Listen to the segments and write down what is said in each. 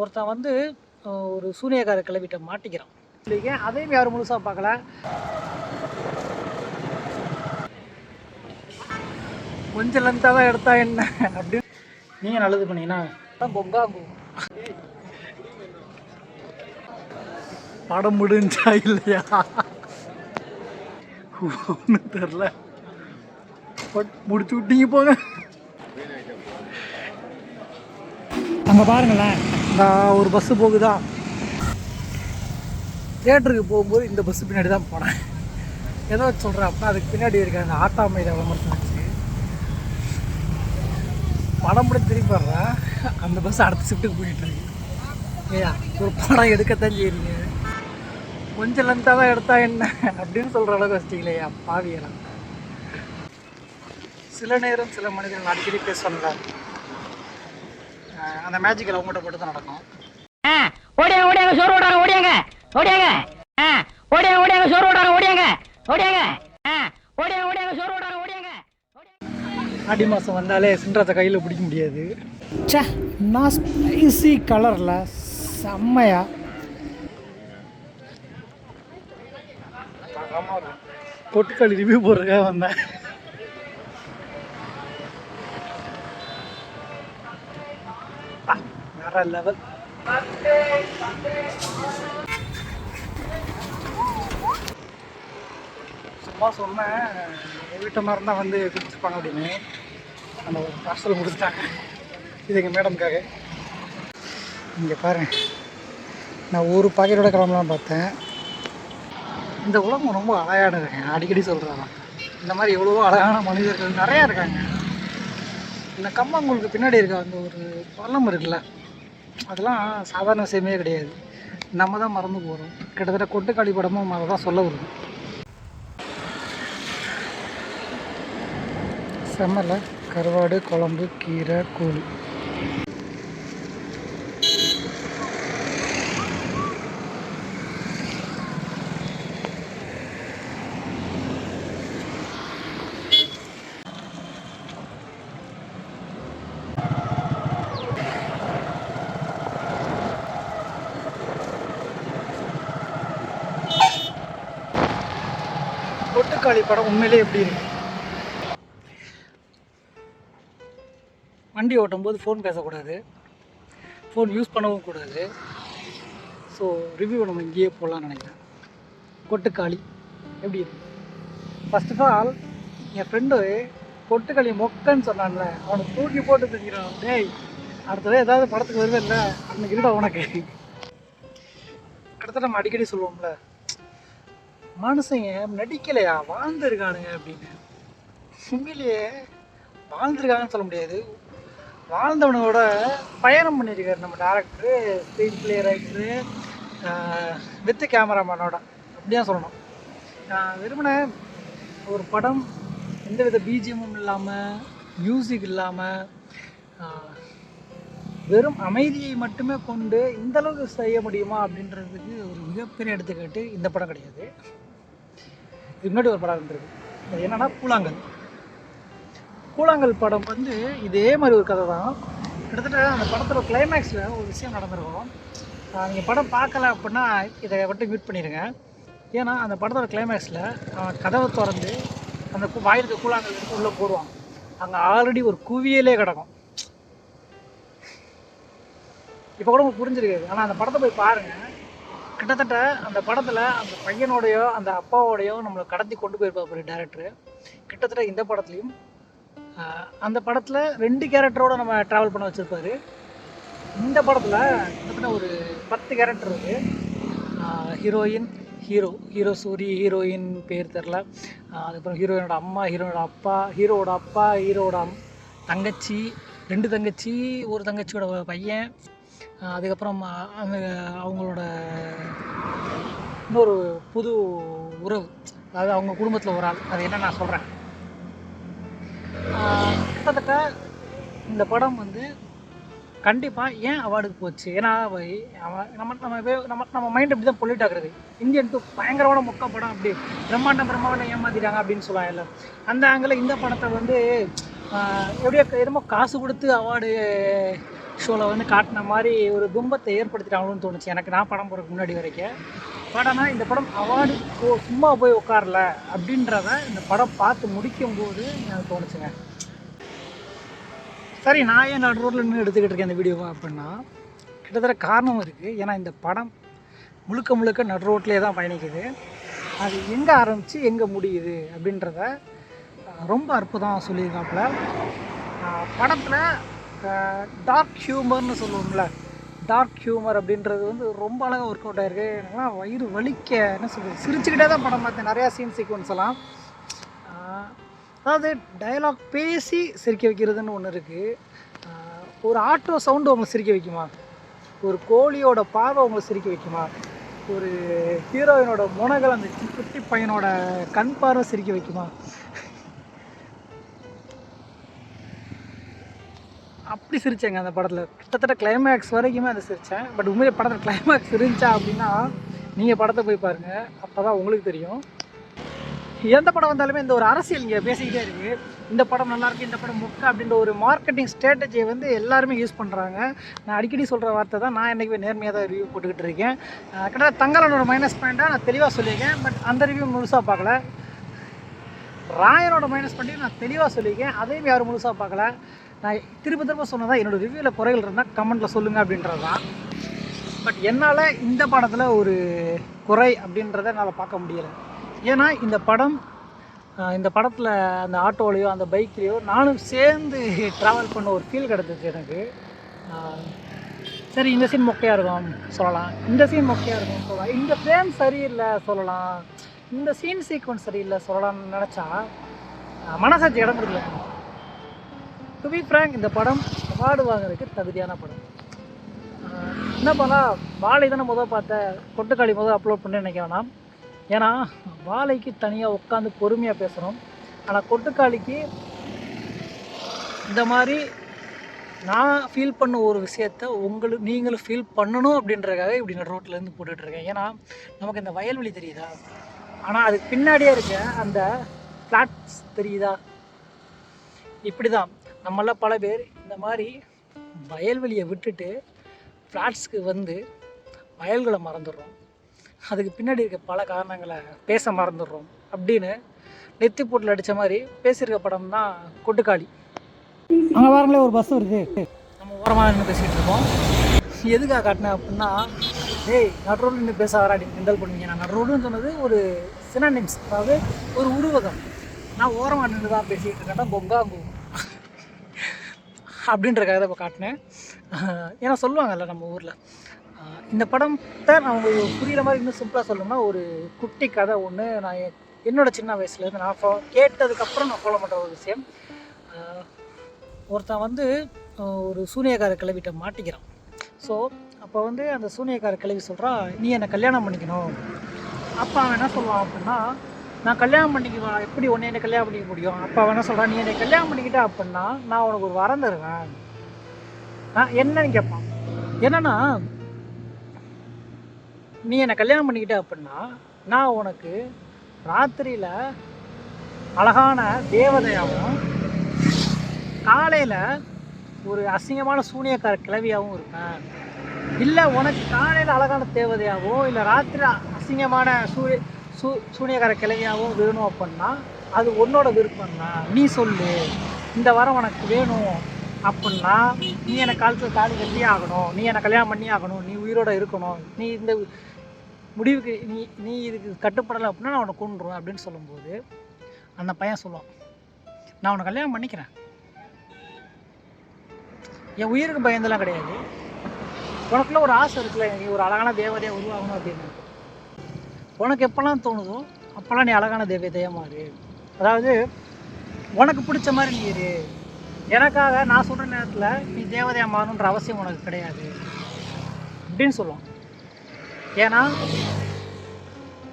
ஒருத்தன் வந்து ஒரு சூனியக்கார கிளவிட்ட மாட்டிக்கிறான். இல்லைங்க அதையும் யாரும் முழுசாக பார்க்கல. கொஞ்சம் லென்த்தாக தான் எடுத்தா என்ன? அப்படின்னு. நீங்கள் நல்லது பண்ணீங்கன்னா பொங்காங்கு. படம் முடிஞ்சா இல்லையா? ஒன்றும் தெரில முடிச்சு விட்டீங்க போங்க. அங்கே பாருங்களேன். நான் ஒரு பஸ்ஸு போகுதா? தியேட்டருக்கு போகும்போது இந்த பஸ்ஸு பின்னாடி தான் போனேன். ஏதோ சொல்கிறேன் அப்படின்னா அதுக்கு பின்னாடி இருக்க அந்த ஆட்டா மைதா விளம்பரத்தை வச்சு. படம் முடிச்சு திரும்பி வர்றேன் அந்த பஸ் அடுத்த ஷிஃப்ட்டுக்கு போயிட்டுருக்கு ஏயா ஒரு படம் எடுக்கத்தான் செய்றீங்க. கொஞ்சம் லென்த்தாக தான் எடுத்தா என்ன? அப்படின்னு சொல்கிற அளவுக்கு வச்சிட்டீங்களேயா பாவியலாம் சில நேரம் சில மனிதர்கள் அடிக்கடி பேசுவாங்க. அந்த மேஜிக்கல் அவங்ககிட்ட மட்டும் தான் நடக்கும். ஆ, ஓடியாங்க ஓடியாங்க சோறு ஓடாங்க ஓடியாங்க ஓடியாங்க ஆ, ஓடியாங்க ஓடியாங்க சோறு ஓடாங்க ஓடியாங்க ஓடியாங்க ஆ, ஓடியாங்க ஓடியாங்க சோறு ஓடாங்க ஓடியாங்க ஆடி மாதம் வந்தாலே சின்ராத்தை கையில் பிடிக்க முடியாது. சே நான் ஸ்பைசி கலரில் செம்மையா. பொட்டுக்களி ரிவ்யூ போடுறதுக்காக வந்தேன் ஆ, வேற லெவல் சும்மா சொன்னேன். எங்கள் மாதிரி தான் வந்து கொடுத்துருப்பாங்க அப்படின்னு. அந்த ஒரு பார்சல் கொடுத்துட்டாங்க. இது எங்கள் மேடம்காக இங்கே பாருங்க நான் ஒரு பாக்கெட்டோட கிளம்பலாம் பார்த்தேன். இந்த உலகம் ரொம்ப அழகானதுங்க அடிக்கடி சொல்கிறாங்க இந்த மாதிரி எவ்வளவோ அழகான மனிதர்கள் நிறையா இருக்காங்க. இந்த கம்மங்கூழுக்கு பின்னாடி இருக்க அந்த ஒரு பள்ளம் இருக்குல்ல அதெல்லாம் சாதாரண விஷயமே கிடையாது. நம்ம தான் மறந்து போகிறோம் கிட்டத்தட்ட கொட்டுக்காளி படமும் அதை தான் சொல்ல வருது. செம்மல. கருவாடு குழம்பு கீரை கூழ் கொட்டுக்காளி படம் உண்மையிலே எப்படி இருக்கு? வண்டி ஓட்டும் போது ஃபோன் பேசக்கூடாது. ஃபோன் யூஸ் பண்ணவும் கூடாது. ஸோ ரிவ்யூ நம்ம இங்கேயே போகலான்னு நினைக்கிறேன். கொட்டுக்காளி எப்படி இருக்கு? ஃபர்ஸ்ட் ஆஃப் ஆல் என் ஃப்ரெண்டு கொட்டுக்காளி மொக்கன்னு சொன்னான்ல. அவனை தூக்கி போட்டு தூக்கிறான் டேய் அடுத்தது ஏதாவது படத்துக்கு வருவே இல்லை அன்னைக்கு இருடா உனக்கு. கிட்டத்தட்ட நம்ம அடிக்கடி சொல்லுவோம்ல. மனுஷங்க நடிக்கலையா வாழ்ந்துருக்கானுங்க அப்படின்னு. உண்மையிலேயே வாழ்ந்துருக்காங்கன்னு சொல்ல முடியாது. வாழ்ந்தவனோட பயணம் பண்ணியிருக்காரு நம்ம director screen play writer with கேமராமேனோட அப்படியே சொல்லணும். நான் விரும்பின ஒரு படம் எந்தவித பிஜிஎம்மும் இல்லாமல் மியூசிக் இல்லாமல் வெறும் அமைதியை மட்டுமே கொண்டு இந்த அளவுக்கு செய்ய முடியுமா அப்படின்றதுக்கு ஒரு மிகப்பெரிய எடுத்துக்காட்டு இந்த படம் கிடையாது. இதுக்கு முன்னாடி ஒரு படம் இருந்திருக்கு அது என்னன்னா கூழாங்கல். கூழாங்கல் படம் வந்து இதே மாதிரி ஒரு கதை தான். கிட்டத்தட்ட அந்த படத்தோட கிளைமேக்ஸில் ஒரு விஷயம் நடந்திருக்கும். நீங்கள் படம் பார்க்கல அப்படின்னா இதை மட்டும் மியூட் பண்ணிடுங்க ஏன்னா அந்த படத்தோட கிளைமேக்ஸில் அவன் கதவை திறந்து அந்த வாயிலுக்கு கூழாங்கல் எடுத்து உள்ளே போடுவான் அங்கே ஆல்ரெடி ஒரு குவியலே கிடக்கும். இப்போ கூட உங்களுக்கு புரிஞ்சிருக்காது. ஆனால் அந்த படத்தை போய் பாருங்கள் கிட்டத்தட்ட அந்த படத்தில் அந்த பையனோடையோ அந்த அப்பாவோடையோ நம்மளை கடத்தி கொண்டு போயிருப்பாரு டேரக்டர் கிட்டத்தட்ட இந்த படத்துலையும் அந்த படத்தில் ரெண்டு கேரக்டரோடு நம்ம ட்ராவல் பண்ண வச்சுருப்பாரு. இந்த படத்தில் கிட்டத்தட்ட ஒரு பத்து கேரக்டர் இருக்குது heroine hero hero Soori heroine பேர் தெரில அதுக்கப்புறம் ஹீரோயினோட அம்மா ஹீரோனோட அப்பா ஹீரோவோட அப்பா ஹீரோவோட தங்கச்சி ரெண்டு தங்கச்சி ஒரு தங்கச்சியோட பையன். அதுக்கப்புறம் அ- அந்த அவங்களோட இன்னொரு புது உறவு அதாவது அவங்க குடும்பத்தில் ஒரு ஆள். அது என்ன நான் சொல்கிறேன் கிட்டத்தட்ட இந்த படம் வந்து கண்டிப்பாக ஏன் அவார்டுக்கு போச்சு? ஏன்னா நம்ம நம்ம நம்ம நம்ம மைண்ட் இப்படி தான் பொல்யூட் ஆகுறது. இந்தியன் டூ பயங்கரமான மொக்க படம் அப்படி பிரம்மாண்டம் பிரம்மாண்டம் ஏமாத்திட்டாங்க அப்படின்னு சொல்லுவாங்க எல்லாம் அந்த ஆங்கில இந்த படத்தை வந்து எப்படியோ என்னமோ காசு கொடுத்து அவார்டு ஷோவில் வந்து காட்டின மாதிரி ஒரு துன்பத்தை ஏற்படுத்திட்டாங்களோன்னு தோணுச்சு. எனக்கு நான் படம் போகிறதுக்கு முன்னாடி வரைக்கும். பட் ஆனால் இந்த படம் அவார்டு போ சும்மா போய் உட்காரல அப்படின்றத இந்த படம் பார்த்து முடிக்கும் போது எனக்கு தோணுச்சுங்க. சரி நான் ஏன் நடு ரோட்டில் நின்று எடுத்துக்கிட்டு இருக்கேன் இந்த வீடியோவை அப்படின்னா கிட்டத்தட்ட காரணம் இருக்குது ஏன்னா இந்த படம் முழுக்க முழுக்க நடு ரோட்லேயே தான் பயணிக்குது. அது எங்கே ஆரம்பித்து எங்கே முடியுது அப்படின்றத ரொம்ப அற்புதமாக சொல்லியிருக்காப்புல. படத்தில் டார்க் ஹியூமர்னு சொல்லுவோம்ல. டார்க் ஹியூமர் அப்படின்றது வந்து ரொம்ப அழகாக ஒர்க் அவுட் ஆயிருக்கு. எனக்குலாம் வயிறு வலிக்க என்ன சொல்கிறது சிரிச்சுக்கிட்டே தான் படம் பார்த்தேன். நிறையா சீன் சீக்வன்ஸ் எல்லாம். அதாவது டயலாக் பேசி சிரிக்க வைக்கிறதுன்னு ஒன்று இருக்குது ஒரு ஆட்டோ சவுண்டு உங்களை சிரிக்க வைக்குமா? ஒரு கோழியோட பார்வை உங்களை சிரிக்க வைக்குமா? ஒரு ஹீரோயினோட முனகல் அந்த குட்டி பையனோட கண் பார்வை சிரிக்க வைக்குமா? அப்படி சிரிச்சேங்க அந்த படத்தில். கிட்டத்தட்ட கிளைமேக்ஸ் வரைக்குமே அதை சிரித்தேன் பட் உண்மையிலே படத்தில் கிளைமேக்ஸ் இருந்துச்சா அப்படின்னா நீங்கள் படத்தை போய் பாருங்கள் அப்போ தான் உங்களுக்கு தெரியும். எந்த படம் வந்தாலுமே இந்த ஒரு அரசியல் இங்கே பேசிக்கிட்டே இருக்குது இந்த படம் நல்லாயிருக்கு இந்த படம் முக்கா அப்படின்ற ஒரு மார்க்கெட்டிங் ஸ்ட்ராட்டஜியை வந்து எல்லாருமே யூஸ் பண்ணுறாங்க நான் அடிக்கடி சொல்கிற வார்த்தை தான் நான் என்றைக்குமே நேர்மையாக தான் ரிவ்யூ போட்டுக்கிட்டு இருக்கேன். கிட்டத்தட்ட தங்கலனோட மைனஸ் பாயிண்ட்டாக நான் தெளிவாக சொல்லியிருக்கேன். பட் அந்த ரிவ்யூ முழுசாக பார்க்கல. ராயனோட மைனஸ் பண்ணி நான் தெளிவாக சொல்லியிருக்கேன். அதையும் யாரும் முழுசாக பார்க்கல. நான் திரும்ப திரும்ப சொன்னதான் என்னோடய ரிவ்யூவில் குறைகள் இருந்தால் கமெண்ட்டில் சொல்லுங்கள் அப்படின்றது தான் பட் என்னால் இந்த படத்தில் ஒரு குறை அப்படின்றத என்னால் பார்க்க முடியலை. ஏன்னா இந்த படம் இந்த படத்தில் அந்த ஆட்டோலையோ அந்த பைக்லேயோ நானும் சேர்ந்து ட்ராவல் பண்ண ஒரு ஃபீல் கிடச்சிச்சு எனக்கு. சரி இந்த சீன் மொக்கையாக இருக்கும் சொல்லலாம். இந்த சீன் மொக்கையாக இருக்கும் சொல்லலாம். இந்த ஃப்ரேம் சரியில்லை சொல்லலாம். இந்த சீன் சீக்வன்ஸ் சரியில்லை சொல்லலாம்னு நினச்சா மனசாட்சி இடம் கொடுக்கல. டு பி ஃப்ரேங்க் இந்த படம் அவார்டு வாங்குறதுக்கு தகுதியான படம். என்ன பண்ணால் வாழை தானே முதல் பார்த்தேன் கொட்டுக்காளி முதல் அப்லோட் பண்ணி நினைக்க வேணாம். ஏன்னா வாழைக்கு தனியாக உட்காந்து பொறுமையாக பேசணும். ஆனால் கொட்டுக்காளிக்கு இந்த மாதிரி நான் ஃபீல் பண்ண ஒரு விஷயத்த உங்களுக்கு நீங்களும் ஃபீல் பண்ணணும் அப்படின்றதுக்காக இப்படி நான் ரோட்லேருந்து போட்டுட்ருக்கேன் ஏன்னா நமக்கு இந்த வயல்வெளி தெரியுதா? ஆனால் அதுக்கு பின்னாடியே இருக்க அந்த ஃப்ளாட்ஸ் தெரியுதா? இப்படி தான் நம்மள பல பேர் இந்த மாதிரி வயல்வெளியை விட்டுட்டு ஃப்ளாட்ஸ்க்கு வந்து வயல்களை மறந்துடுறோம். அதுக்கு பின்னாடி இருக்க பல காரணங்களை பேச மறந்துடுறோம் அப்படின்னு நெத்தி போட்டில் அடித்த மாதிரி பேசியிருக்க படம் தான் கொட்டுக்காளி. அங்கே பாருங்களே ஒரு பஸ் வருது. நம்ம ஓரமாக நின்று பேசிகிட்டு இருக்கோம். எதுக்காக காட்டினேன் அப்படின்னா டேய் நடுரோடு நின்று பேச வராடி கிண்டல் பண்ணுவீங்க. நான் நடுரோடுன்னு சொன்னது ஒரு சினானிம்ஸ் அதாவது ஒரு உருவகம். நான் ஓரமாக நின்று தான் பேசிகிட்டு இருக்கேன்னா பொங்காங்கு அப்படின்றக்காக தான் இப்போ காட்டினேன். ஏன்னா சொல்லுவாங்கல்ல நம்ம ஊரில். இந்த படத்தை நான் உங்களுக்கு புரியுற மாதிரி இன்னும் சிம்பிளாக சொல்லணும்னா ஒரு குட்டி கதை ஒன்று நான் என்னோடய என்னோட சின்ன வயசுலேருந்து நான் ஃபா கேட்டதுக்கப்புறம் நான் ஃபாலோ பண்ணுற ஒரு விஷயம். ஒருத்தன் வந்து ஒரு சூனியக்கார கிளவிட்ட மாட்டிக்கிறான். ஸோ அப்போ வந்து அந்த சூனியக்கார கிளவி சொல்கிறா நீ என்னை கல்யாணம் பண்ணிக்கணும். அப்போ அவன் என்ன சொல்லுவான் அப்படின்னா நான் கல்யாணம் பண்ணிக்குவேன் எப்படி உன்னை என்னை கல்யாணம் பண்ணிக்க முடியும்? அப்போ வேணா சொல்கிறான் நீ என்னை கல்யாணம் பண்ணிக்கிட்டா அப்படின்னா நான் உனக்கு ஒரு வரம் தருவேன். என்னன்னு கேட்பான் என்னன்னா நீ என்னை கல்யாணம் பண்ணிக்கிட்ட அப்படின்னா நான் உனக்கு ராத்திரியில் அழகான தேவதையாகவும் காலையில் ஒரு அசிங்கமான சூனியக்கார கிளவியாகவும் இருப்பேன். இல்லை உனக்கு காலையில் அழகான தேவதையாகவும் இல்லை ராத்திரி அசிங்கமான சூரிய சூ சூனியக்கார கிளையாவும் வேணும் அப்படின்னா அது உன்னோட விருப்பம் தான் நீ சொல்லு. இந்த வாரம் உனக்கு வேணும் அப்படின்னா நீ எனக்கு காலத்தில் தாலி கட்டி ஆகணும். நீ என்னை கல்யாணம் பண்ணி ஆகணும். நீ உயிரோட இருக்கணும். நீ இந்த முடிவுக்கு நீ நீ இதுக்கு கட்டுப்படலை அப்படின்னா நான் உன்னை கொண்டுருவேன் அப்படின்னு சொல்லும்போது அந்த பையன் சொல்லுவான் நான் உனக்கு கல்யாணம் பண்ணிக்கிறேன். என் உயிருக்கு பயந்தெல்லாம் கிடையாது. உனக்குள்ள ஒரு ஆசை இருக்குல்ல நீ ஒரு அழகான தேவதையை உருவாகணும் அப்படின்னு. உனக்கு எப்போல்லாம் தோணுதோ அப்போல்லாம் நீ அழகான தேவதையாக மாறு. அதாவது உனக்கு பிடிச்ச மாதிரி நீ இரு. எனக்காக நான் சொல்கிற நேரத்தில் நீ தேவதையாக மாறணுன்ற அவசியம் உனக்கு கிடையாது. அப்படின்னு சொல்லுவோம் ஏன்னா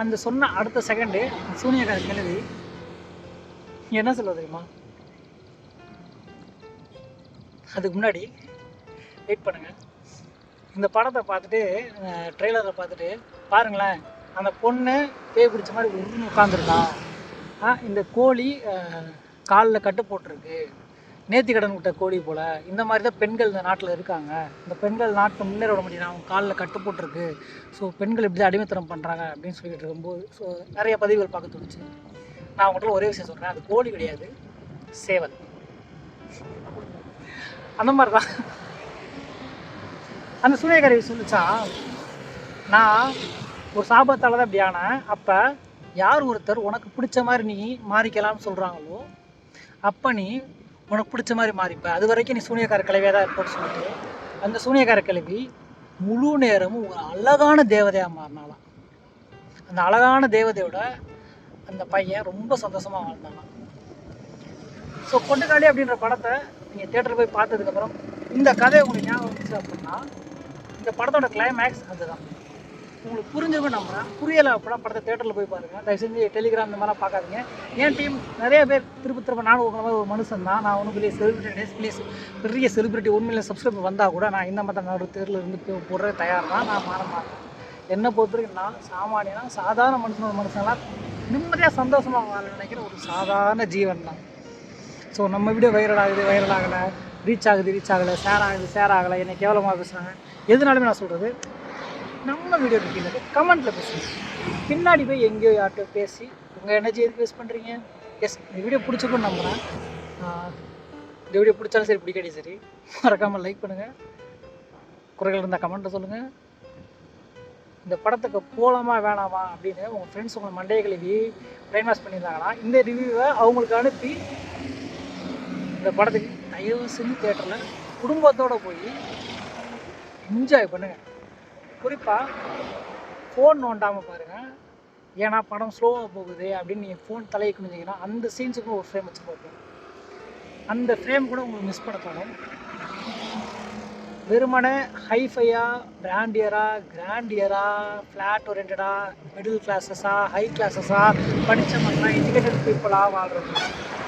அந்த சொன்ன அடுத்த செகண்டு சூனியக்கார கிழவி என்ன சொல்ல தெரியுமா? அதுக்கு முன்னாடி வெயிட் பண்ணுங்கள் இந்த படத்தை பார்த்துட்டு ட்ரெய்லரை பார்த்துட்டு பாருங்களேன். அந்த பொண்ணு பேய் பிடிச்ச மாதிரி உருன்னு உட்காந்துருக்கான் ஆ இந்த கோழி காலில் கட்டு போட்டிருக்கு. நேத்தி கடன் விட்ட கோழி போல். இந்த மாதிரி தான் பெண்கள் இந்த நாட்டில் இருக்காங்க. இந்த பெண்கள் நாட்டை முன்னேற விட முடியல அவங்க காலில் கட்டு போட்டிருக்கு. ஸோ பெண்கள் இப்படி தான் அடிமைத்தனம் பண்ணுறாங்க அப்படின்னு சொல்லிட்டு இருக்கும்போது ஸோ நிறைய பதிவுகள் பார்க்க தோணுச்சு. நான் அவங்ககிட்ட ஒரே விஷயம் சொல்கிறேன் அது கோழி கிடையாது சேவல். அந்த மாதிரி தான். அந்த சூரியகாரி சொல்லிச்சா நான் ஒரு சாபத்தால் தான் இப்படி ஆனால் அப்போ யார் ஒருத்தர் உனக்கு பிடிச்ச மாதிரி நீ மாறிக்கலாம்னு சொல்கிறாங்களோ அப்போ நீ உனக்கு பிடிச்ச மாதிரி மாறிப்ப. அது வரைக்கும் நீ சூனியக்கார கிளவியாக தான் இருப்போம்னு சொல்லிட்டு அந்த சூனியக்கார கிளவி முழு நேரமும் ஒரு அழகான தேவதையாக மாறினாலாம் அந்த அழகான தேவதையோட அந்த பையன் ரொம்ப சந்தோஷமாக வாழ்ந்தாலாம் ஸோ கொண்டுக்காளி அப்படின்ற படத்தை நீங்கள் தேட்டரில் போய் பார்த்ததுக்கப்புறம் இந்த கதை உங்களுக்கு ஞாபகம் வந்துச்சு அப்படின்னா இந்த படத்தோட கிளைமேக்ஸ் அதுதான். உங்களுக்கு புரிஞ்சிருக்கும் நம்புறேன். புரியலை அப்படின்னா படத்தை தேட்டரில் போய் பாருங்கள் தயவு செஞ்சு டெலிகிராம் இந்த மாதிரிலாம் பார்க்காதீங்க. என் டீம் நிறைய பேர் திருப்ப திரும்ப நானும் உங்களை மாதிரி ஒரு மனுஷன் தான். நான் ஒன்றும் பெரிய செலிபிரிட்டி ப்ளீஸ் பெரிய செலிபிரிட்டி உண்மையில சப்ஸ்கிரைப் வந்தால் கூட நான் இந்த மாதிரி நடு தேர்வில் இருந்து போ- போடுற தயார் தான் நான் மாற மாட்டேன். என்னை பொறுத்த வரைக்கும் நான் சாமானியனா சாதாரண மனுஷனோட மனுஷங்களாம் நிம்மதியாக சந்தோஷமாக வாழ நினைக்கிற ஒரு சாதாரண ஜீவன் தான். ஸோ நம்ம வீடியோ வைரல் ஆகுது வைரல் ஆகலை ரீச் ஆகுது ரீச் ஆகலை ஷேர் ஆகுது ஷேர் ஆகலை என்னை கேவலமாக பேசுகிறாங்க எதுனாலுமே நான் சொல்கிறது நம்ம வீடியோ கீழே கமெண்ட்டில் பேசுங்க. பின்னாடி போய் எங்கேயோ யார்கிட்ட பேசி உங்கள் எனர்ஜி எதுக்கு வேஸ்ட் பண்ணுறீங்க எஸ் இந்த வீடியோ பிடிச்சிருக்குன்னு நம்புகிறேன் இந்த வீடியோ பிடிச்சாலும் சரி பிடிக்காட்டி சரி மறக்காமல் லைக் பண்ணுங்கள் குறைகள் இருந்தால் கமெண்ட்டில் சொல்லுங்கள் இந்த படத்துக்கு போகலாமா வேணாமா அப்படின்னு உங்கள் ஃப்ரெண்ட்ஸ் உங்களை மண்டையை கழுவி பிரெயின் வாஷ் பண்ணியிருந்தாங்கன்னா இந்த ரிவ்யூவை அவங்களுக்கு அனுப்பி இந்த படத்துக்கு தயவு செஞ்சு தேட்டரில் குடும்பத்தோடு போய் என்ஜாய் பண்ணுங்கள் குறிப்பாக ஃபோன் நோண்டாமல் பாருங்கள் ஏன்னா படம் ஸ்லோவாக போகுது அப்படின்னு நீங்கள் ஃபோன் தலையை குனிஞ்சிங்கன்னா அந்த சீன்ஸுக்கும் ஒரு ஃப்ரேம் வச்சு பார்ப்போம் அந்த ஃப்ரேம் கூட உங்களுக்கு மிஸ் பண்ண தோணும். வெறுமனே ஹைஃபையாக பிராண்டியராக கிராண்டியராக ஃப்ளாட் ஓரியன்டாக மிடில் கிளாஸஸாக ஹை கிளாஸஸா படித்த மக்களா எஜுகேட்டட் பீப்புளாக வாழ்றது.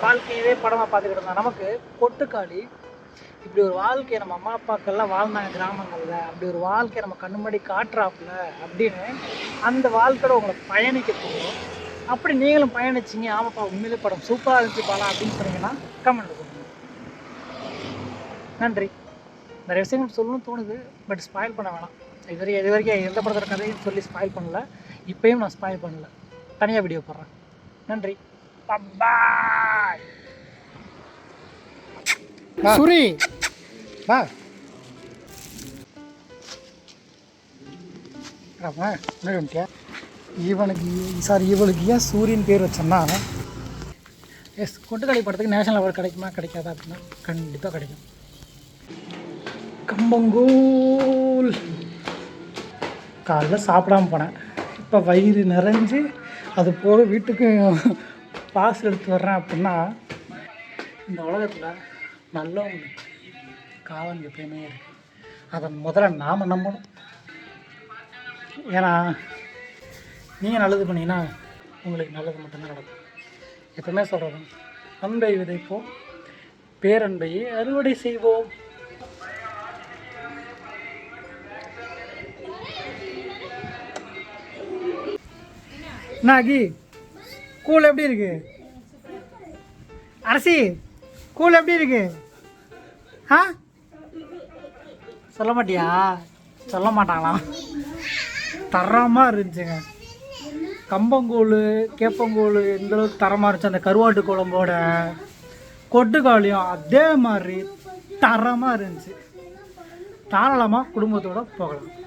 வாழ்க்கையவே படமாக பார்த்துக்கிட்டு இருந்தால் நமக்கு பொட்டுக்காளி இப்படி ஒரு வாழ்க்கையை நம்ம அம்மா அப்பாக்கள்லாம் வாழ்ந்தாங்க கிராமங்களில். அப்படி ஒரு வாழ்க்கையை நம்ம கண்ணு முன்னாடி காட்டுறாப்புல அப்படின்னு அந்த வாழ்க்கையோட உங்களை பயணிக்க போகும் அப்படி நீங்களும் பயணிச்சிங்க. ஆமாப்பா உண்மையிலே படம் சூப்பராக இருந்துச்சு பாலா அப்படின்னு சொன்னீங்கன்னா கமெண்ட் கொடுங்க நன்றி. நிறைய விஷயங்கள் சொல்லணும்னு தோணுது பட் ஸ்பாயில் பண்ண வேணாம். இது வரைக்கும் இது வரைக்கும் எந்த படத்தோட கதையும் சொல்லி ஸ்பாயில் பண்ணல. இப்பயும் நான் ஸ்பாயில் பண்ணல. தனியாக வீடியோ போடுறேன். நன்றி. பாய் சுரி. வா. இவனுக்கு சாரி இவளுக்கு ஏன் சூரியன் பேர் வச்சோன்னா எஸ் கொட்டுக்காளி படத்துக்கு நேஷனல் அவார்டு கிடைக்குமா கிடைக்காதா அப்படின்னா கண்டிப்பாக கிடைக்கும். கம்பங்கூல் காலைல சாப்பிடாம போனேன். இப்போ வயிறு நிறைஞ்சு அது போக வீட்டுக்கு பாஸ் எடுத்து வர்றேன் அப்படின்னா இந்த உலகத்தில் நல்லவங்க காவல் எப்பயுமே இருக்குது அதை முதல்ல நாம் நம்பணும். ஏன்னா நீங்கள் நல்லது பண்ணிங்கன்னா உங்களுக்கு நல்லது மட்டும்தான் நடக்கும். எப்பவுமே சொல்கிறது அன்பை விதைப்போம் பேரன்பையை அறுவடை செய்வோம். நாகி கூழ் எப்படி இருக்கு? அரசி! கூழ் எப்படி இருக்கு? ஆ? சொல்ல மாட்டியா? சொல்ல மாட்டாங்களாம். தரமாக இருந்துச்சுங்க. கம்பங்கூழ் கேப்பங்கூழ் எந்தளவுக்கு தரமாக இருந்துச்சு. அந்த கருவாட்டு குழம்போட கொட்டுக்காளியும் அதே மாதிரி தரமாக இருந்துச்சு. தாராளமாக குடும்பத்தோட போகலாம்.